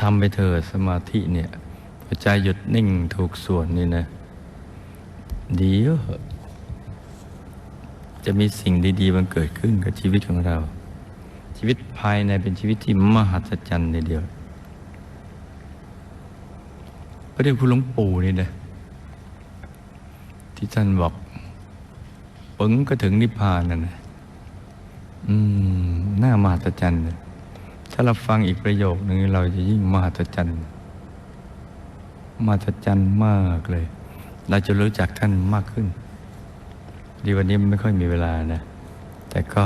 ทำไปเถอะสมาธิเนี่ยใจหยุดนิ่งถูกส่วนนี่นะเดียวจะมีสิ่งดีๆมันเกิดขึ้นกับชีวิตของเรา ชีวิตภายในเป็นชีวิตที่มหัศจรรย์ในเดียวพระเดชคุณหลวงปู่นี่นะที่ท่านบอกปึงก็ถึงนิพพานนั่นนะอืม น่ามหัศจรรย์เลย ถ้าเราฟังอีกประโยคหนึ่งเราจะยิ่งมหัศจรรย์มหัศจรรย์มากเลย เราจะรู้จักท่านมากขึ้น ดีวันนี้มันไม่ค่อยมีเวลานะ แต่ก็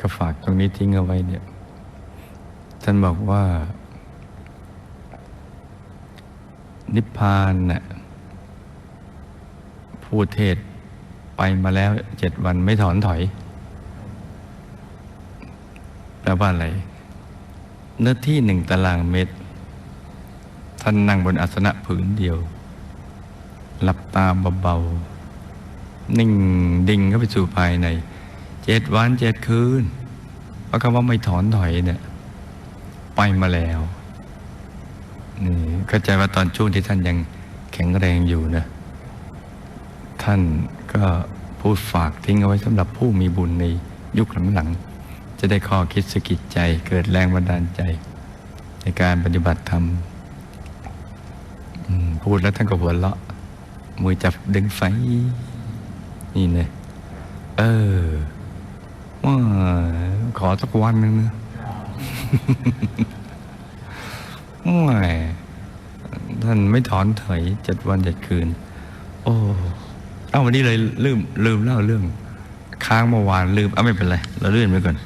ก็ฝากตรงนี้ทิ้งเอาไว้เนี่ย ท่านบอกว่า นิพพานน่ะผู้เทศไปมาแล้วเจ็ดวันไม่ถอนถอย แปลว่าอะไร เนื้อที่หนึ่งตารางเมตร ท่านนั่งบนอาสนะผืนเดียว หลับตาเบาๆ นิ่งดิ่งเข้าไปสู่ภายใน เจ็ดวันเจ็ดคืน เพราะคำว่าไม่ถอนถอยเนี่ย ไปมาแล้วนี่เข้าใจว่าตอนช่วงที่ท่านยังแข็งแรงอยู่นะ ท่านก็พูดฝากทิ้งเอาไว้สำหรับผู้มีบุญในยุคหลังๆ จะได้ข้อคิดสกิดใจเกิดแรงบันดาลใจ ในการปฏิบัติธรรมพูดแล้วท่านก็หัวเราะ มือจับดึงไฟ นี่เลยเออว่าขอสักวันหนึ่งนะม่ท่านไม่ถอนถอยเจ็ดวันเจ็ดคืน โอ้ เอ้าวันนี้เลยลืมลืมเล่าเรื่อง ค้างเมื่อวานลืมเอาไม่เป็นไร เราเลื่อนไปก่อน